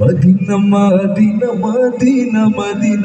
ಮದಿನ ಮದಿನ ಮದಿನ ಮದಿನ.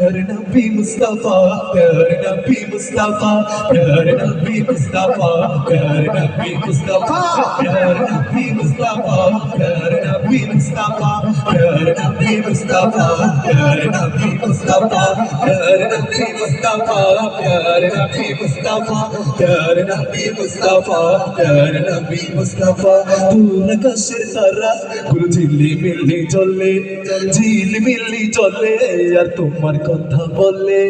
Prayer and be Mustafa, Prayer and be Mustafa, Prayer and Mustafa, Prayer and Mustafa, Prayer and Mustafa, Prayer and Mustafa. নবী মুস্তাফা প্যার নবী মুস্তাফা প্যার নবী মুস্তাফা প্যার নবী মুস্তাফা প্যার নবী মুস্তাফা প্যার নবী মুস্তাফা দূর কাশের তারা গুরু ঝিল্লি মিল্লি চলে ঝিলি মিল্লি চলে আর তোমার কথা বলে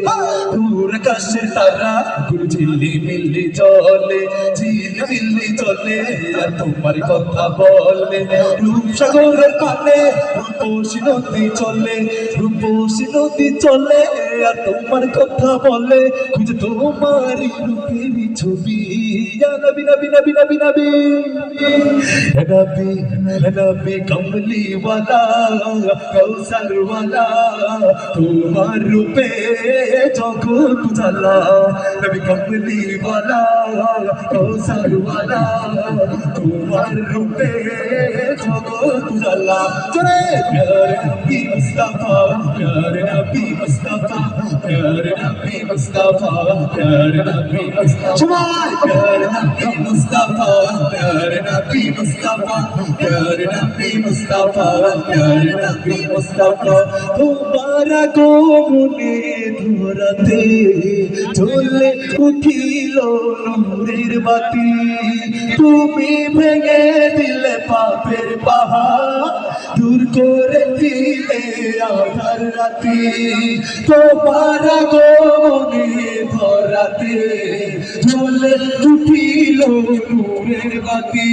দূর কাশের তারা গুরু ঝিল্লি মিল্লি চলে ঝিলি মিল্লি চলে আর তোমার কথা বলে। রূপসাগরের পানে রূপসী নদী চলে, রূপসী নদী চলে, আর তোমার কথা বলে। খুঁজে তোমারই রূপের ছবি নবী নবী নবী নবী নবী। নবী নবী কমলি ওয়ালা কৌসর ওয়ালা তোমার রূপে জগৎ জালা নবী কমলি ওয়ালা কৌসর ওয়ালা তোমার রূপে জগৎ জালা জরে প্যারে নবী মুস্তাফা প্যারে নবী মুস্তাফা প্যারে নবী মুস্তাফা প্যারে নবী মুস্তাফা প্যারে নবী মুস্তাফা প্যারে নবী মুস্তাফা প্যারে নবী মুস্তাফা প্যারে নবী মুস্তাফা তোমার গোমনে ধরাতে চলে উঠিল নূরের বাতি। তুমি ভেঙে দিলে পাপের পাহাড় দূর করে দিলে আধার রাতি। তোমার গোমনে ধরাতে চলে উঠিল নূরের বাতি।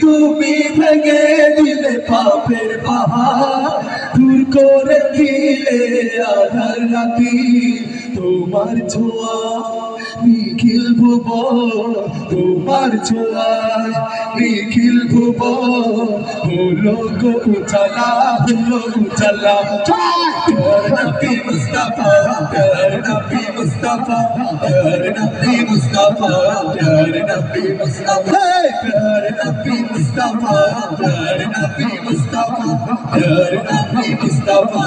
তুমি ভেঙে দিলে পাপের পাহাড় দূর করে দিলে আধার রাতি। তোমার ছোঁয়া নিখিল ভুবন তোমার ছোঁয়ায় নিখিল ভুবন ভোলক উচালা ভোলক উচালা নবী মুস্তাফা নবী মুস্তাফা নবী মুস্তাফা নবী মুস্তাফা নবী মুস্তাফা নবী মুস্তাফা নবী Mustafa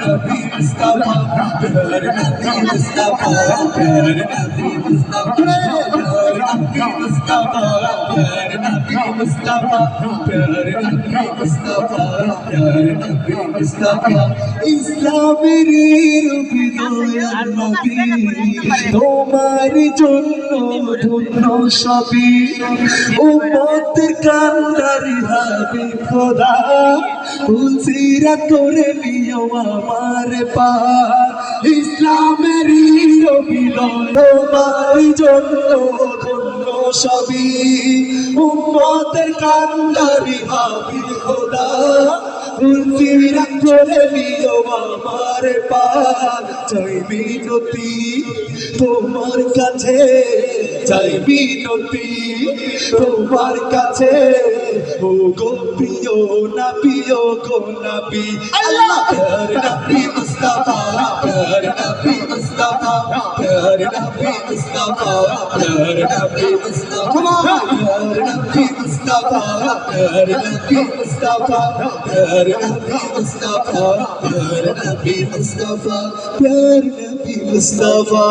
Nabi Mustafa Gör Nabi Mustafa Gör Nabi Mustafa Gör Nabi Mustafa Gör Nabi Mustafa İslam তোমার জন্য ধন্য সবই উম্মতের কান্দারি হাবি খোদা তুলসিরা করে নিও আমার পার ইসলামের রবি তোমার জন্য ধন্য সবই। উম্মতের কান্দারি হাবি খোদা তুলসিরা করে নিও আমার পার চাই মিনতি তোমার কাছে চাই মিনতি তোমার কাছে। ও গো প্রিয় নাবিও গো নাবি আল্লাহ প্যার নবী মুস্তাফা প্যার নবী মুস্তাফা প্যার নবী মুস্তাফা প্যার নবী মুস্তাফা প্যার নবী মুস্তাফা প্যার নবী মুস্তাফা প্যার নবী মুস্তাফা প্যার নবী মুস্তাফা প্যার নবী মুস্তাফা